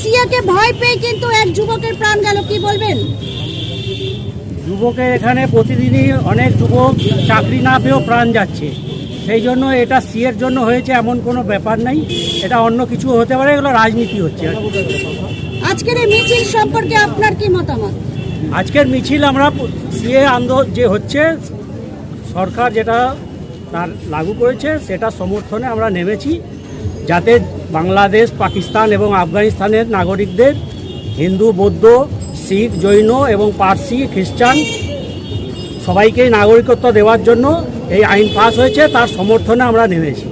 সিয়াকে ভয় পেয়ে কিন্তু এক যুবকের প্রাণ গেল কি বলবেন? যুবকের এখানে প্রতিদিনই অনেক যুবক চাকরি না পেয়েও প্রাণ যাচ্ছে। সেই জন্য এটা সিয়ের জন্য হয়েছে এমন কোনো ব্যাপার নাই। এটা অন্য কিছু হতে পারে এগুলো রাজনীতি হচ্ছে। আজকের এই মিছিল সম্পর্কে আপনার কি মতামত? আজকের মিছিল আমরা সিএ আন্দোলন যে হচ্ছে সরকার যেটা তার লাগু করেছে সেটা সমর্থনে আমরা নেমেছি। যাতে বাংলাদেশ পাকিস্তান এবং আফগানিস্তানের নাগরিকদের হিন্দু বৌদ্ধ শিখ জৈন এবং পার্সি খ্রিস্টান সবাইকেই নাগরিকত্ব দেওয়ার জন্য এই আইন পাস হয়েছে তার সমর্থনে আমরা নেমেছি।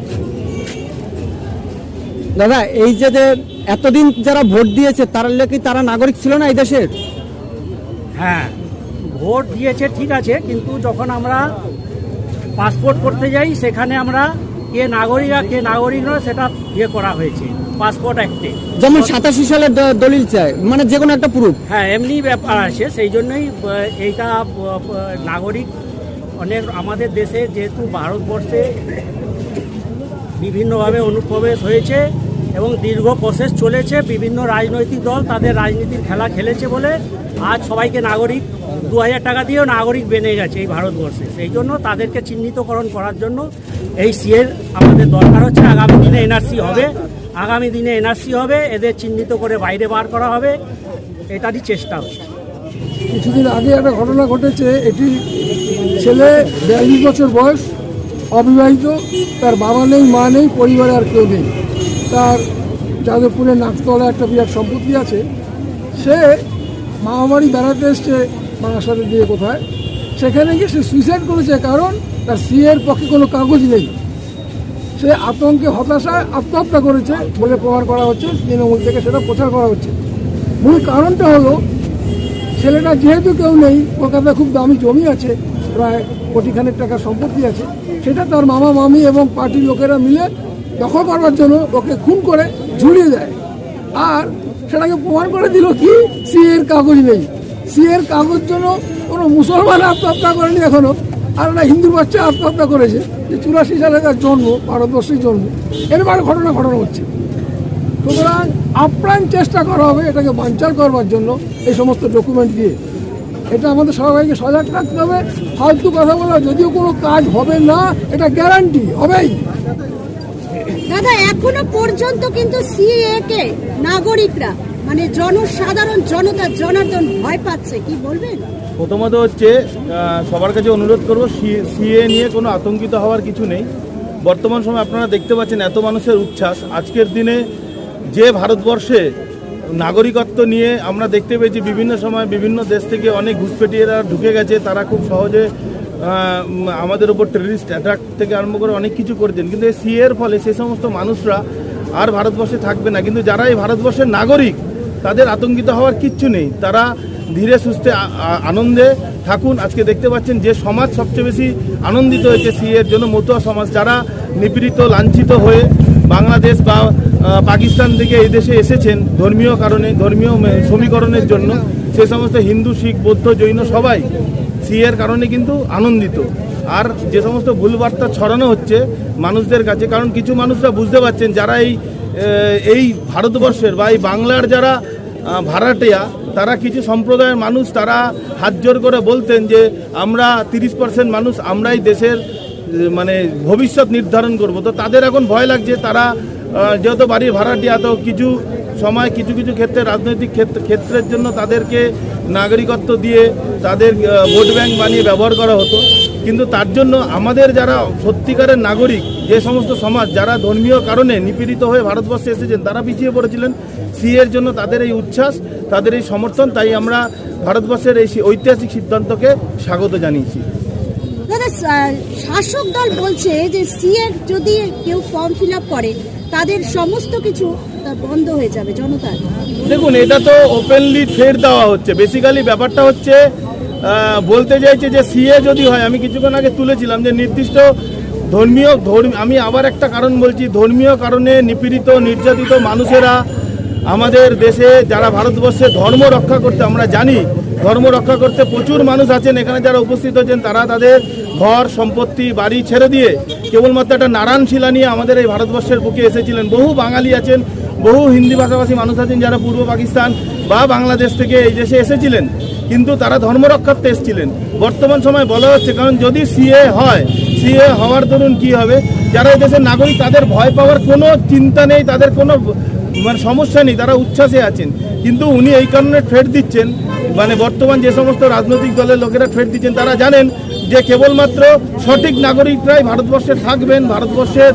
দাদা এই যে যে এতদিন যারা ভোট দিয়েছে তারা কি তারা নাগরিক ছিল না এই দেশের হ্যাঁ ভোট দিয়েছে ঠিক আছে কিন্তু যখন আমরা পাসপোর্ট করতে যাই সেখানে আমরা কে নাগরিক আর কে নাগরিক নয় সেটা ইয়ে করা হয়েছে পাসপোর্ট অ্যাক্টে যেমন সাতাশি সালের দলিল চায় মানে যে কোনো একটা প্রুফ হ্যাঁ এমনি ব্যাপার আছে সেই জন্যই এইটা নাগরিক অনেক আমাদের দেশে যেহেতু ভারতবর্ষে বিভিন্নভাবে অনুপ্রবেশ হয়েছে এবং দীর্ঘ প্রসেস চলেছে বিভিন্ন রাজনৈতিক দল তাদের রাজনীতির খেলা খেলেছে বলে আজ সবাইকে নাগরিক দু হাজার টাকা দিয়েও নাগরিক বেনে গেছে এই ভারতবর্ষে। সেই জন্য তাদেরকে চিহ্নিতকরণ করার জন্য এই সিএর আমাদের দরকার হচ্ছে আগামী দিনে এনআরসি হবে। আগামী দিনে এনআরসি হবে, এদের চিহ্নিত করে বাইরে বার করা হবে, এটারই চেষ্টা হচ্ছে। কিছুদিন আগে একটা ঘটনা ঘটেছে এটি ছেলে বিয়াল্লিশ বছর বয়স, অবিবাহিত, তার বাবা নেই, মা নেই, পরিবারে আর কেউ নেই। তার যাদবপুরে নাকতলা একটা বিরাট সম্পত্তি আছে। সে মামাবাড়ি বেড়াতে এসছে মার সাথে দিয়ে কোথায়। সেখানে গিয়ে সে সুইসাইড করেছে, কারণ তার সিএর পক্ষে কোনো কাগজ নেই। সে আতঙ্কে হতাশায় আত্মহত্যা করেছে বলে প্রমাণ করা হচ্ছে, তৃণমূল থেকে সেটা প্রচার করা হচ্ছে। মূল কারণটা হলো, ছেলেটা যেহেতু কেউ নেই কলকাতায় খুব দামি জমি আছে, প্রায় কোটিখানেক টাকার সম্পত্তি আছে, সেটা তার মামা, মামি এবং পার্টির লোকেরা মিলে দখল করবার জন্য ওকে খুন করে ঝুলিয়ে দেয়। আর সেটাকে প্রমাণ করে দিল কি, সি এর কাগজ নেই। সি এর কাগজ জন্য কোনো মুসলমান আত্মহত্যা করেনি এখনও। আর একটা হিন্দু বাচ্চা আত্মহত্যা করেছে। যে চুরাশি সালে তার জন্ম ভারতবর্ষের জন্ম। এরবার ঘটনা ঘটনা হচ্ছে। সুতরাং আপ্রাণ চেষ্টা করা হবে এটাকে বানচাল করবার জন্য এই সমস্ত ডকুমেন্ট দিয়ে। এটা আমাদের সবাইকে সজাগ রাখতে হবে। ফালতু কথা বলা যদিও কোনো কাজ হবে না, এটা গ্যারান্টি হবেই। দাদা, এখনও পর্যন্ত কিন্তু সিএ কে নাগরিকরা মানে জনসাধারণ, জনতা, জনার্দন ভয় পাচ্ছে, কি বলবেন? প্রথমত হচ্ছে সবার কাছে অনুরোধ করব সিএ নিয়ে কোনো আতঙ্কিত হওয়ার কিছু নেই। বর্তমান সময় আপনারা দেখতে পাচ্ছেন এত মানুষের উচ্ছ্বাস। আজকের দিনে যে ভারতবর্ষে নাগরিকত্ব নিয়ে আমরা দেখতে পেয়েছি, বিভিন্ন সময় বিভিন্ন দেশ থেকে অনেক ঘুষপেটিয়েরা ঢুকে গেছে। তারা খুব সহজে আমাদের উপর টেরিস্ট অ্যাটাক থেকে আরম্ভ করে অনেক কিছু করেছেন কিন্তু এই সিএর ফলে সেই সমস্ত মানুষরা আর ভারতবর্ষে থাকবে না। কিন্তু যারা এই ভারতবর্ষের নাগরিক, তাদের আতঙ্কিত হওয়ার কিচ্ছু নেই। তারা ধীরে সুস্থে আনন্দে থাকুন। আজকে দেখতে পাচ্ছেন যে সমাজ সবচেয়ে বেশি আনন্দিত হয়েছে সি এর জন্য। মতুয়া সমাজ যারা নিপীড়িত, লাঞ্ছিত হয়ে বাংলাদেশ বা পাকিস্তান থেকে এই দেশে এসেছেন ধর্মীয় কারণে, ধর্মীয় সমীকরণের জন্য, সে সমস্ত হিন্দু, শিখ, বৌদ্ধ, জৈন সবাই সি এর কারণে কিন্তু আনন্দিত। আর যে সমস্ত ভুল বার্তা ছড়ানো হচ্ছে মানুষদের কাছে, কারণ কিছু মানুষরা বুঝতে পারছেন যারা এই এই ভারতবর্ষের বা এই বাংলার যারা ভাড়াটিয়া তারা কিছু সম্প্রদায়ের মানুষ তারা হাত জোর করে বলতেন যে আমরা তিরিশ পার্সেন্ট মানুষ আমরাই দেশের মানে ভবিষ্যৎ নির্ধারণ করব। তো তাদের এখন ভয় লাগছে, তারা যেহেতু বাড়ির ভাড়াটিয়া, তো কিছু সময়, কিছু কিছু ক্ষেত্রে, রাজনৈতিক ক্ষেত্র ক্ষেত্রের জন্য তাদেরকে নাগরিকত্ব দিয়ে তাদের ভোট ব্যাংক বানিয়ে ব্যবহার করা হতো। কিন্তু তার জন্য আমাদের যারা সত্যিকারের নাগরিক যে সমস্ত সমাজ যারা ধর্মীয় কারণে নিপীড়িত হয়ে ভারতবর্ষে এসেছেন তারা পিছিয়ে পড়েছিলেন। সি এর জন্য তাদের এই উচ্ছ্বাস তাদের এই সমর্থন তাই আমরা ভারতবর্ষের এই ঐতিহাসিক সিদ্ধান্তকে স্বাগত জানিয়েছি। দাদা শাসক দল বলছে যে সিএ যদি কেউ ফর্ম ফিল করে তাদের সমস্ত কিছু বন্ধ হয়ে যাবে জনতার। দেখুন এটা তো ওপেনলি ফের দেওয়া হচ্ছে। বেসিক্যালি ব্যাপারটা হচ্ছে বলতে চাইছে যে সিএ যদি হয় আমি কিছুক্ষণ আগে তুলেছিলাম যে নির্দিষ্ট ধর্মীয় ধর্ম, আমি আবার একটা কারণ বলছি, ধর্মীয় কারণে নিপীড়িত, নির্যাতিত মানুষেরা আমাদের দেশে, যারা ভারতবর্ষে ধর্ম রক্ষা করতে, আমরা জানি, ধর্ম রক্ষা করতে প্রচুর মানুষ আছেন, এখানে যারা উপস্থিত হয়েছেন, তারা তাদের ঘর, সম্পত্তি, বাড়ি ছেড়ে দিয়ে কেবলমাত্র একটা নারায়ণ শিলা নিয়ে আমাদের এই ভারতবর্ষের বুকে এসেছিলেন। বহু বাঙালি আছেন, বহু হিন্দি ভাষাভাষী মানুষ আছেন যারা পূর্ব পাকিস্তান বা বাংলাদেশ থেকে এই দেশে এসেছিলেন, কিন্তু তারা ধর্ম রক্ষার্থে এসেছিলেন। বর্তমান সময় বলা হচ্ছে, কারণ যদি সিএ হয় সিএ হওয়ার দরুন কি হবে? যারা এই দেশের নাগরিক, তাদের ভয় পাওয়ার কোনো চিন্তা নেই, তাদের কোনো মানে সমস্যা নেই, তারা উচ্ছ্বাসে আছেন। কিন্তু উনি এই কারণে থ্রেট দিচ্ছেন মানে বর্তমান যে সমস্ত রাজনৈতিক দলের লোকেরা থ্রেট দিচ্ছেন, তারা জানেন যে কেবলমাত্র সঠিক নাগরিকরাই ভারতবর্ষে থাকবেন, ভারতবর্ষের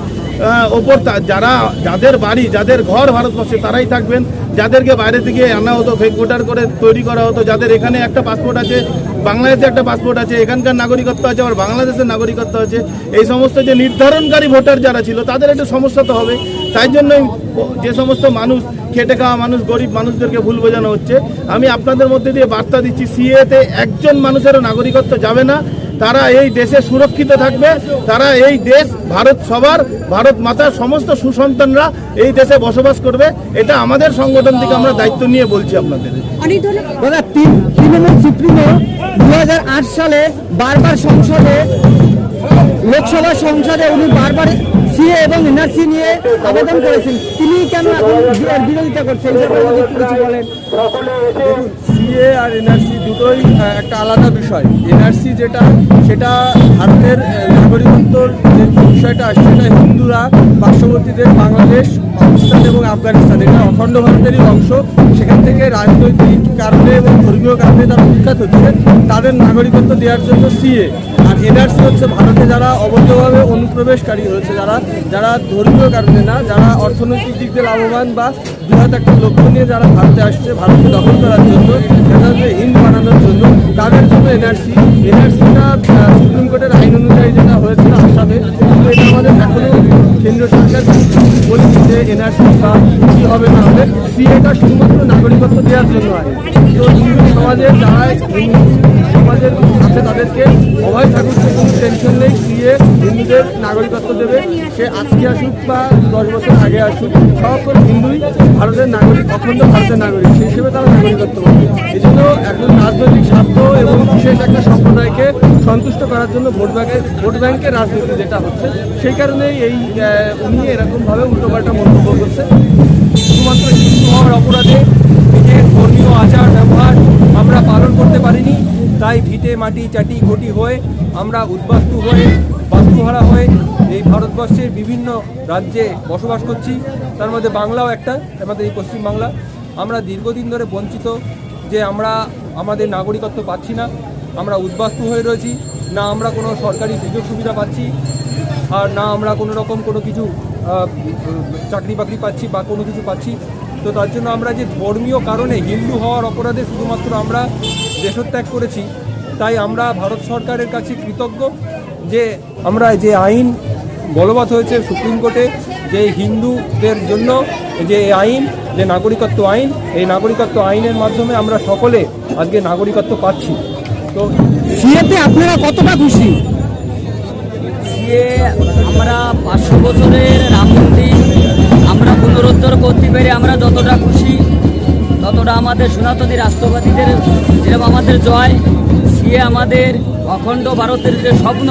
ওপর যারা, যাদের বাড়ি, যাদের ঘর ভারতবর্ষে, তারাই থাকবেন। যাদেরকে বাইরে থেকে আনা হতো ফেক ভোটার করে তৈরি করা হতো, যাদের এখানে একটা পাসপোর্ট আছে, বাংলাদেশে একটা পাসপোর্ট আছে, এখানকার নাগরিকত্ব আছে, আবার বাংলাদেশের নাগরিকত্ব আছে। এই সমস্ত যে নির্ধারণকারী ভোটার যারা ছিল, তাদের একটু সমস্যা তো হবে। তাই জন্যই যে সমস্ত মানুষ, খেটে খাওয়া মানুষ, গরিব মানুষদেরকে ভুল বোঝানো হচ্ছে। আমি আপনাদের মধ্যে দিয়ে বার্তা দিচ্ছি, সিএতে একজন মানুষেরও নাগরিকত্ব যাবে না। তারা এই দেশে সুরক্ষিত থাকবে তারা এই দেশ ভারত সবার ভারত মাতার সমস্ত সুসন্তানরা এই দেশে বসবাস করবে। এটা আমাদের সংগঠন থেকে আমরা দায়িত্ব নিয়ে বলছি আপনাদের। দাদা তিন তৃণমূল সুপ্রিমো দু সালে বারবার সংসদে লোকসভা সংসদে উনি বারবার সিএ এবং এনআরসি নিয়ে আবেদন করেছেন। তিনি কেন এখন বিরোধিতা করছেন? সিএ আর এনআরসি দুটোই একটা আলাদা বিষয়। এনআরসি যেটা, সেটা ভারতের নাগরিকত্বর যে বিষয়টা সেটা হিন্দুরা পার্শ্ববর্তীদের বাংলাদেশ পাকিস্তান এবং আফগানিস্তান। এটা অখণ্ড ভারতেরই অংশ। সেখান থেকে রাজনৈতিক কারণে এবং ধর্মীয় কারণে তারা উৎখাত হচ্ছে। তাদের নাগরিকত্ব দেওয়ার জন্য সিএ। আর এনআরসি হচ্ছে ভারতে যারা অবৈধভাবে অনুপ্রবেশকারী হয়েছে, যারা যারা ধর্মীয় কারণে না, যারা অর্থনৈতিক দিক দিয়ে লাভবান বা বৃহৎ একটা লক্ষ্য নিয়ে যারা ভারতে আসছে, ভারতকে দখল করার জন্য যাদেরকে হিন্দ বানানোর জন্য, তাদের জন্য এনআরসি এনআরসিটা সুপ্রিম কোর্টের আইন অনুযায়ী যেটা হয়েছিল আসামে, কিন্তু এটা আমাদের এখনও কেন্দ্র সরকার যে এনআরসি বা কী হবে না হবে, সিএটা শুধুমাত্র নাগরিকত্ব দেওয়ার জন্য হয়। তো হিন্দু সমাজের যারা সমাজের আছে তাদেরকে অভয় ঠাকুরকে কোনো টেনশন নেই, সিএ হিন্দুদের নাগরিকত্ব দেবে। সে আজকে আসুক বা দশ বছর আগে আসুক, সব হিন্দুই, ভারতের নাগরিক, অখণ্ড ভারতের নাগরিক, সেই হিসেবে তারা নাগরিকত্ব পাবে এই জন্য এখন রাজনৈতিক স্বার্থ এবং বিশেষ একটা সম্প্রদায়কে সন্তুষ্ট করার জন্য ভোট ব্যাংকের ভোট ব্যাংকের রাজনীতি যেটা হচ্ছে, সেই কারণেই এই উনি এরকমভাবে মন্তব্য করছে। শুধুমাত্র হিন্দু হওয়ার অপরাধে নিজের ধর্মীয় আচার ব্যবহার আমরা পালন করতে পারিনি, তাই ভিটে মাটি চাটি ঘটি হয়ে আমরা উদ্বাস্তু হয়ে, বাস্তুহারা হয়ে এই ভারতবর্ষের বিভিন্ন রাজ্যে বসবাস করছি। তার মধ্যে বাংলাও একটা আমাদের এই পশ্চিমবাংলা। আমরা দীর্ঘদিন ধরে বঞ্চিত যে আমরা আমাদের নাগরিকত্ব পাচ্ছি না, আমরা উদ্বাস্তু হয়ে রয়েছি, না আমরা কোনো সরকারি সুযোগ সুবিধা পাচ্ছি, আর না আমরা কোনো রকম কোনো কিছু চাকরি বাকরি পাচ্ছি বা কোনো কিছু পাচ্ছি, তো তার জন্য আমরা যে ধর্মীয় কারণে হিন্দু হওয়ার অপরাধে শুধুমাত্র আমরা দেশত্যাগ করেছি, তাই আমরা ভারত সরকারের কাছে কৃতজ্ঞ যে আমরা যে আইন বলবৎ হয়েছে সুপ্রিম কোর্টে যে হিন্দুদের জন্য যে আইন, যে নাগরিকত্ব আইন, এই নাগরিকত্ব আইনের মাধ্যমে আমরা সকলে আজকে নাগরিকত্ব পাচ্ছি। তো সিএতে আপনারা কতটা খুশি? দিয়ে আমরা পাঁচশো বছরের রাম মন্দির আমরা পুনরুদ্ধার করতে পেরে আমরা যতটা খুশি, ততটা আমাদের সনাতনী রাষ্ট্রবাদীদের যেরকম আমাদের জয় সিয়ে আমাদের অখণ্ড ভারতের যে স্বপ্ন,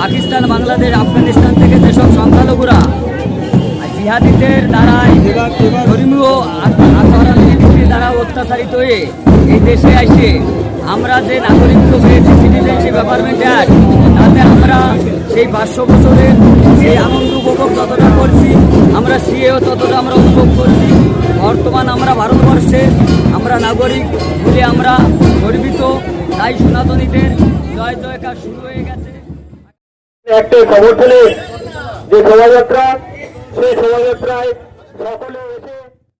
পাকিস্তান, বাংলাদেশ, আফগানিস্তান থেকে যেসব সংখ্যালঘুরা জিহাদিদের দ্বারাই ধর্মীয় আচরণ নীতির দ্বারা অত্যাচারিত হয়ে এই দেশে আসে, আমরা যে নাগরিকত্ব পেয়েছি সিটিজেনশিপ অ্যাপার্টমেন্ট অ্যাক্ট তাতে আমরা সেই পাঁচশো বছরের সেই আনন্দ উপভোগ যতটা করছি, আমরা সিএও ততটা আমরা উপভোগ করছি। বর্তমান আমরা ভারতবর্ষে আমরা নাগরিক বলে আমরা গর্বিত। তাই সনাতনীদের জয় জয়কার শুরু হয়ে গেছে। একটা খবর পেলে যে শোভাযাত্রা, সেই শোভাযাত্রায় সকলে